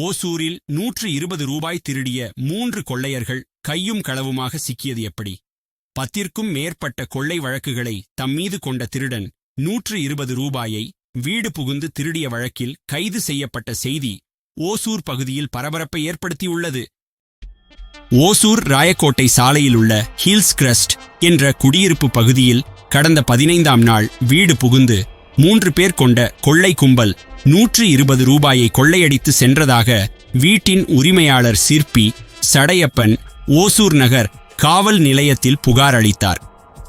ஓசூரில் நூற்று இருபது ரூபாய் திருடிய மூன்று கொள்ளையர்கள் கையும் களவுமாக சிக்கியது எப்படி? பத்திற்கும் மேற்பட்ட கொள்ளை வழக்குகளை தம்மீது கொண்ட திருடன் நூற்று இருபது ரூபாயை வீடு புகுந்து திருடிய வழக்கில் கைது செய்யப்பட்ட செய்தி ஓசூர் பகுதியில் பரபரப்பை ஏற்படுத்தியுள்ளது. ஓசூர் ராயக்கோட்டை சாலையில் உள்ள ஹில்ஸ் கிரஸ்ட் என்ற குடியிருப்பு பகுதியில் கடந்த பதினைந்தாம் நாள் வீடு புகுந்து மூன்று பேர் கொண்ட கொள்ளை கும்பல் நூற்று இருபது ரூபாயை கொள்ளையடித்து சென்றதாக வீட்டின் உரிமையாளர் சிற்பி சடையப்பன் ஓசூர் நகர் காவல் நிலையத்தில் புகார் அளித்தார்.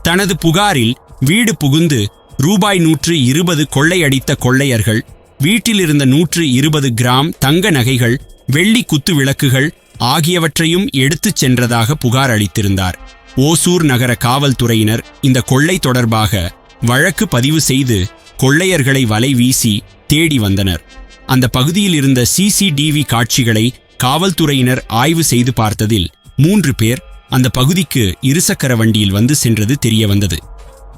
தனது புகாரில் வீடு புகுந்து ரூபாய் நூற்று இருபது கொள்ளையடித்த கொள்ளையர்கள் வீட்டிலிருந்த நூற்று இருபது கிராம் தங்க நகைகள் வெள்ளி குத்து விளக்குகள் ஆகியவற்றையும் எடுத்துச் சென்றதாக புகார் அளித்திருந்தார். ஓசூர் நகர காவல்துறையினர் இந்த கொள்ளை தொடர்பாக வழக்கு பதிவு செய்து கொள்ளையர்களை வலை வீசி தேடி வந்தனர். அந்த பகுதியில் இருந்த சிசிடிவி காட்சிகளை காவல்துறையினர் ஆய்வு செய்து பார்த்ததில் மூன்று பேர் அந்த பகுதிக்கு இருசக்கர வண்டியில் வந்து சென்றது தெரியவந்தது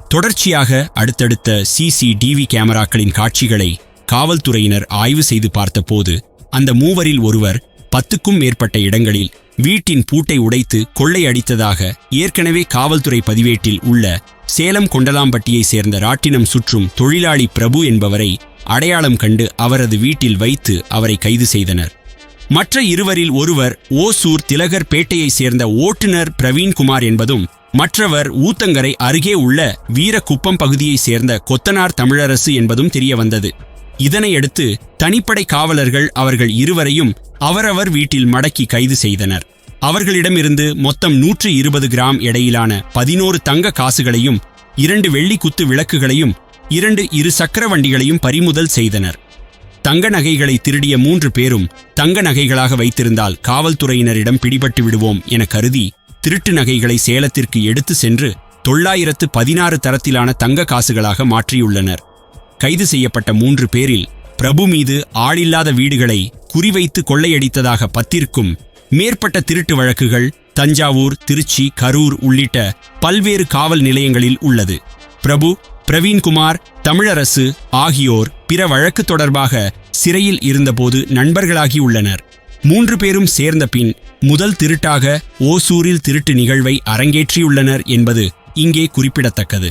தொடர்ச்சியாக அடுத்தடுத்த சிசிடிவி கேமராக்களின் காட்சிகளை காவல்துறையினர் ஆய்வு செய்து பார்த்தபோது அந்த மூவரில் ஒருவர் பத்துக்கும் மேற்பட்ட இடங்களில் வீட்டின் பூட்டை உடைத்து கொள்ளையடித்ததாக ஏற்கனவே காவல்துறை பதிவேட்டில் உள்ள சேலம் கொண்டலாம்பட்டியை சேர்ந்த ராட்டினம் சுற்றும் தொழிலாளி பிரபு என்பவரை அடையாளம் கண்டு அவரது வீட்டில் வைத்து அவரை கைது செய்தனர். மற்ற இருவரில் ஒருவர் ஓசூர் திலகர் பேட்டையை சேர்ந்த ஓட்டுநர் பிரவீன்குமார் என்பதும் மற்றவர் ஊத்தங்கரை அருகே உள்ள வீரக்குப்பம் பகுதியைச் சேர்ந்த கொத்தனார் தமிழரசு என்பதும் தெரியவந்தது. இதனையடுத்து தனிப்படை காவலர்கள் அவர்கள் இருவரையும் அவரவர் வீட்டில் மடக்கி கைது செய்தனர். அவர்களிடமிருந்து மொத்தம் நூற்று இருபது கிராம் எடையிலான பதினோரு தங்க காசுகளையும் இரண்டு வெள்ளி குத்து விளக்குகளையும் இரண்டு இரு சக்கர வண்டிகளையும் பறிமுதல் செய்தனர். தங்க நகைகளை திருடிய மூன்று பேரும் தங்க நகைகளாக வைத்திருந்தால் காவல்துறையினரிடம் பிடிபட்டு விடுவோம் என கருதி திருட்டு நகைகளை சேலத்திற்கு எடுத்து சென்று தொள்ளாயிரத்து பதினாறு தரத்திலான தங்க காசுகளாக மாற்றியுள்ளனர். கைது செய்யப்பட்ட மூன்று பேரில் பிரபு மீது ஆளில்லாத வீடுகளை குறிவைத்து கொள்ளையடித்ததாக பத்திற்கும் மேற்பட்ட திருட்டு வழக்குகள் தஞ்சாவூர் திருச்சி கரூர் உள்ளிட்ட பல்வேறு காவல் நிலையங்களில் உள்ளது. பிரபு பிரவீன்குமார் தமிழரசு ஆகியோர் பிற வழக்கு தொடர்பாக சிறையில் இருந்தபோது நண்பர்களாகியுள்ளனர் மூன்று பேரும் சேர்ந்த பின் முதல் திருட்டாக ஓசூரில் திருட்டு நிகழ்வை அரங்கேற்றியுள்ளனர் என்பது இங்கே குறிப்பிடத்தக்கது.